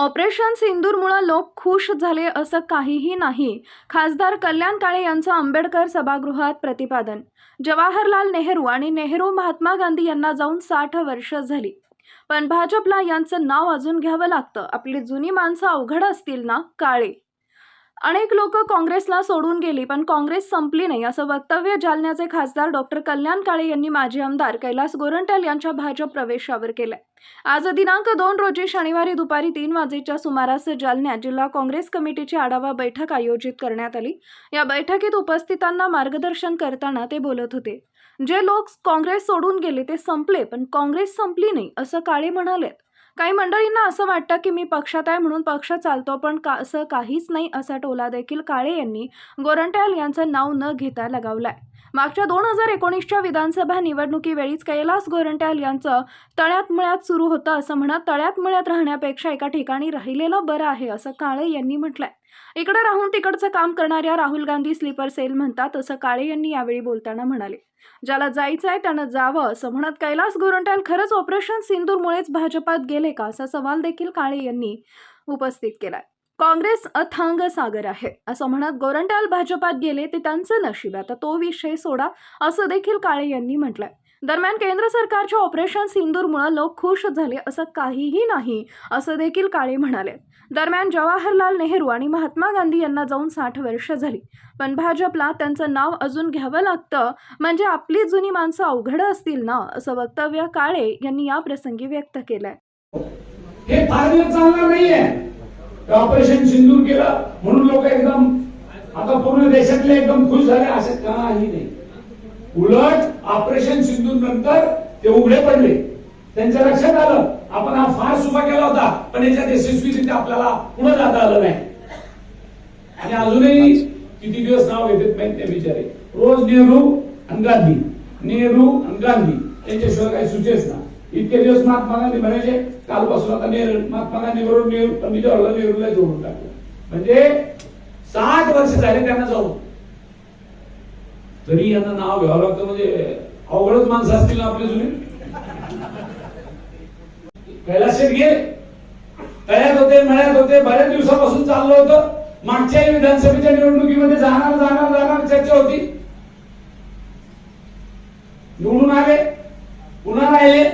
Operation सिंदूरमुळे लोक खुश झाले असं काहीही नाही. खासदार कल्याण काळे यांचं आंबेडकर सभागृहात प्रतिपादन. जवाहरलाल नेहरू आणि नेहरू महात्मा गांधी यांना जाऊन साठ वर्ष झाली. पण भाजपला यांचं नाव अजून घ्यावं लागतं. आपली जुनी माणसं अवघड असतील ना काळे? अनेक लोक काँग्रेसला सोडून गेली पण काँग्रेस संपली नाही. असं वक्तव्य जालन्याचे खासदार डॉक्टर कल्याण काळे यांनी माजी आमदार कैलास गोरंट्याल यांच्या भाजप प्रवेशावर केलंय. आज दिनांक दोन रोजी शनिवारी दुपारी तीन वाजेच्या सुमारास जालन्यात जिल्हा काँग्रेस कमिटीची आढावा बैठक आयोजित करण्यात आली. या बैठकीत उपस्थितांना मार्गदर्शन करताना ते बोलत होते. जे लोक काँग्रेस सोडून गेले ते संपले पण काँग्रेस संपली नाही असं काळे म्हणाले काही मंडळींना असं वाटतं की मी पक्षात आहे म्हणून पक्ष चालतो पण का असं काहीच नाही असा टोला देखील काळे यांनी गोरंट्याल यांचं नाव न घेता लगावलाय. मागच्या दोन हजार एकोणीसच्या विधानसभा निवडणुकीवेळीच कैलास गोरंट्याल यांचं तळ्यात मळ्यात सुरू होतं असं म्हणत तळ्यात मळ्यात राहण्यापेक्षा एका ठिकाणी राहिलेलं बरं आहे असं काळे यांनी म्हटलंय. इकडे राहून तिकडचं काम करणाऱ्या राहुल गांधी स्लीपर सेल म्हणतात असं काळे यांनी यावेळी बोलताना म्हणाले. ज्याला जायचं आहे त्यानं जावं असं म्हणत कैलास गोरंट्याल खरंच ऑपरेशन सिंदूरमुळेच भाजपात गेले का असा सवाल देखील काळे यांनी उपस्थित केलाय. काँग्रेस अथांग सागर आहे. असं म्हणत गोरंट्याल भाजपात गेले ते त्यांचं नशीब आहे. आता तो विषय सोडा असं देखील काळे यांनी म्हटलंय. दरम्यान केंद्र सरकारच्या ऑपरेशन सिंदूरमुळे लोक खुश झाले असं काहीही नाही असं देखील काळे म्हणाले. दरम्यान जवाहरलाल नेहरू आणि महात्मा गांधी यांना जाऊन साठ वर्ष झाली. पण भाजपला त्यांचं नाव अजून घ्यावं लागतं म्हणजे आपली जुनी माणसं अवघड असतील ना असं वक्तव्य काळे यांनी या प्रसंगी व्यक्त केलंय. ऑपरेशन सिंदूर केलं म्हणून लोक एकदम आता पूर्ण देशातले एकदम खुश झाले असे काही नाही. उलट ऑपरेशन सिंदूर नंतर ते उघडे पडले. त्यांच्या लक्षात आलं आपण हा फार सुभा केला होता पण याच्यात यशस्वीरित्या आपल्याला पुढे जाता आलं नाही. आणि अजूनही किती दिवस नाव घेतात माहीत नाही बिचारे. रोज नेहरू आणि गांधी नेहरू आणि गांधी यांच्याशिवाय काही सुचेच ना इतके दिवस महात्मा गांधी म्हणायचे कालपासून आता नेहरू महात्मा गांधी बरोबर नेहरू पंडित जवाहरलाल नेहरूला जोडून टाकलं. म्हणजे साठ वर्ष झाले त्यांना जाऊन. तरी यांना नाव घ्यावं लागतं म्हणजे अवघडच माणसं असतील ना आपले जुने? कैलासेत गे तयार होते म्हणत होते बऱ्याच दिवसापासून चाललं होतं. मागच्या विधानसभेच्या निवडणुकीमध्ये जाणार जाणार जाणार चर्चा होती. निवडून आले पुन्हा राहिले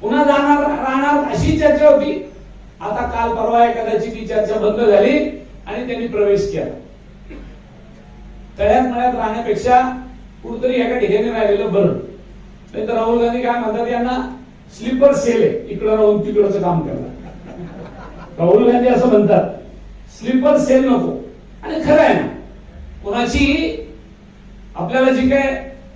पुन्हा जाणार राहणार अशी चर्चा होती. आता काल परवा एखाद्याची ती चर्चा बंद झाली आणि त्यांनी प्रवेश केला. तळ्यात मळ्यात राहण्यापेक्षा कुठतरी एका ठिकाणी राहिलेलं बरं. नाही तर राहुल गांधी काय म्हणतात यांना स्लीपर सेल आहे. इकडं राहून तिकडचं काम करणार राहुल गांधी असं म्हणतात स्लीपर सेल नको. आणि खरं आहे ना कोणाची आपल्याला जी काय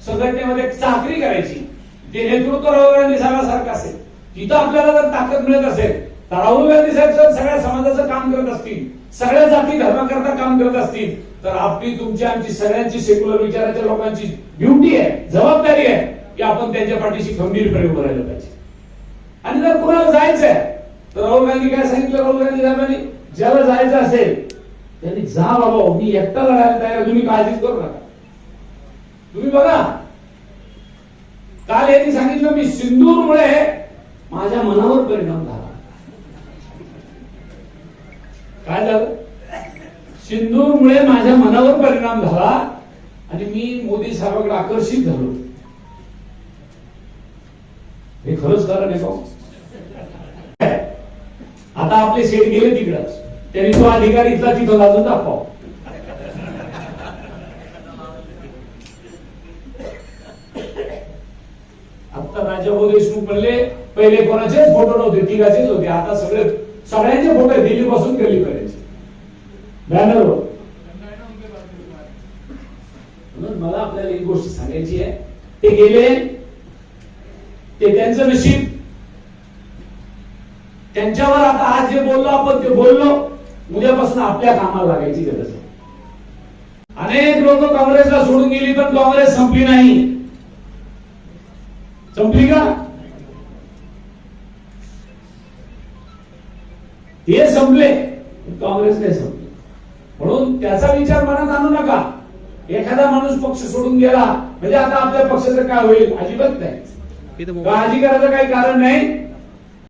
संघटनेमध्ये चाकरी करायची ते नेतृत्व राहुल गांधी साहेबांसारखं असेल. तिथं आपल्याला जर ताकद मिळत असेल तर राहुल गांधी साहेब सगळ्या समाजाचं काम करत असतील सगळ्या जाती धर्माकरता काम करत असतील तर आपली तुमची आमची सगळ्यांची सेक्युलर विचाराच्या लोकांची ड्युटी आहे जबाबदारी आहे की आपण त्यांच्या पाठीशी खंबीरपणे उभं राहिलं पाहिजे. आणि जर कुणाला आहे तर राहुल गांधी काय सांगितलं? राहुल गांधी साहेबांनी ज्याला जायचं असेल त्यांनी जा बाबा मी एकटा लढायला तयार तुम्ही काळजीच करू नका. तुम्ही बघा. काल यांनी सांगितलं मी सिंदूरमुळे माझ्या मनावर परिणाम झाला. काय झालं? सिंदूरमुळे माझ्या मनावर परिणाम झाला आणि मी मोदी साहेबांकडे आकर्षित झालो. हे खरंच कारण आहे का? आता आपले सेट गेले तिकडच त्यांनी तो अधिकारी इथला तिथं लाजून दाखवा आता राजाभाऊ देशमुख म्हणले पहिले कोणाचेच फोटो नव्हते तिघाचेच होते. आता सगळे सगळ्यांचे फोटो आहे दिल्ली पासून गेली करायचे बॅनर म्हणून मला आपल्याला एक गोष्ट सांगायची आहे. ते गेले. ते त्यांचं नशीब. त्यांच्यावर आता आज जे बोललो आपण ते बोललो. उद्यापासून आपल्या कामाला लागायची गरज आहे. अनेक लोक काँग्रेसला सोडून गेली पण काँग्रेस संपली नाही. संपली का? हे संपले. काँग्रेस नाही संपली. म्हणून त्याचा विचार मनात आणू नका. एखादा माणूस पक्ष सोडून गेला म्हणजे आता आपल्या पक्षाचं काय होईल? अजिबात नाही. काळजी करायचं काही कारण नाही.